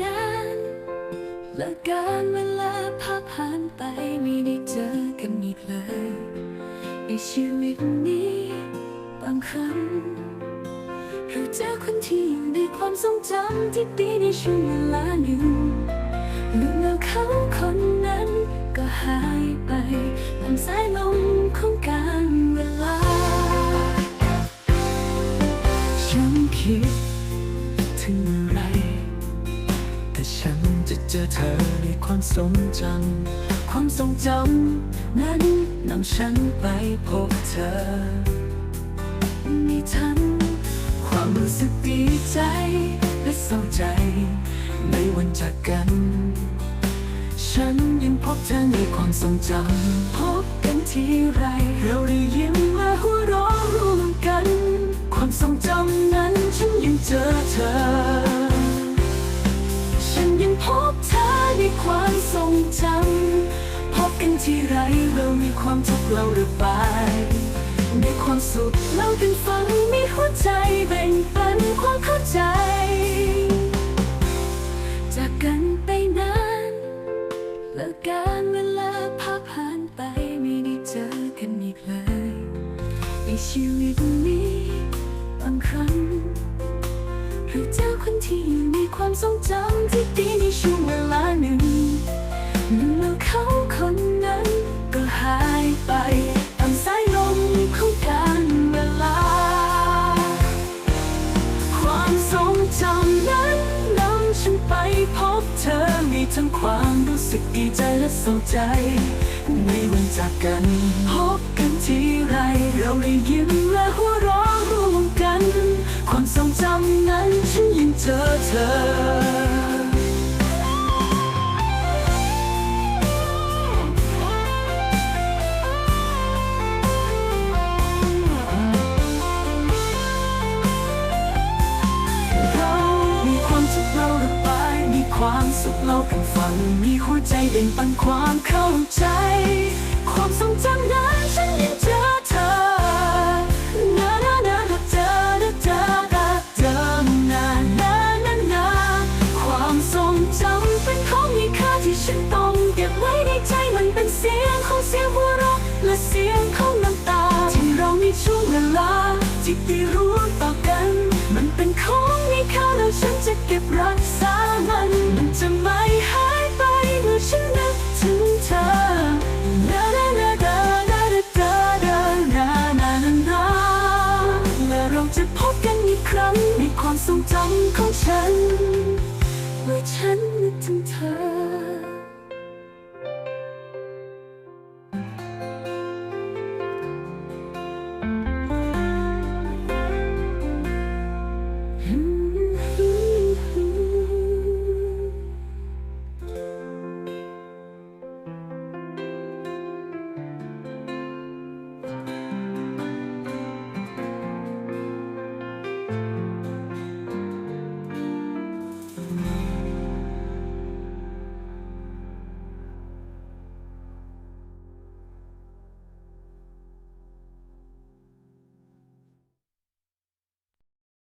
นานและการเวลาพาผ่านไปไม่ได้เจอกันอีกเลยในชีวิตนี้ บางครั้งเราเจอคนที่อยู่ในความทรงจำที่ดีในช่วงเวลาหนึ่งลืมแล้วเขาคนนั้นก็หายไปตามสายลม เจอเธอในความทรงจำความทรงจำนั้นนำฉันไปพบเธอ มีทั้งความรู้สึกดีใจและเศร้าใจในวันจากกัน ฉันยังพบเธอในความทรงจำพบกันทีไรเราได้ยิ้มและหัวเราะร่วมกัน ความทรงจำนั้นฉันยังเจอเธอ จำพบกันที่ไรเรามีความทุกข์เราระบายในความสุขเราเป็นฟังมีหัวใจแบ่งปันความเข้าใจ จากกันไปนานและการเวลาพาผ่านไปไม่ได้เจอกันอีกเลยในชีวิตนี้บางครั้งหรือเจอคนที่อยู่ในความทรงจำที่ดีในช่วงเวลาหนึ่ง แล้วเขาคนนั้นก็หายไปตามสายลมของการเวลา ความทรงจำนั้นนำฉันไปพบเธอมีทั้งความรู้สึกดีใจและเศร้าใจ ในวันจากกัน พบกันทีไรเราได้ยิ้มและหัวเราะ สุขเล่ากันฟัง มีหัวใจเด่นปังความเข้าใจ ความทรงจำนั้นฉันยังเจอเธอนานานาเจอเจอเจอนานานานาความทรงจำเป็นของมีค่าที่ฉันต้องเก็บไว้ในใจมันเป็นเสียงของเสียงหัวเราะและเสียงเขาน้ำตา ที่เรามีช่วงเวลาที่ได้รู้ ความทรงจำของฉัน เมื่อฉันนึกถึงเธอ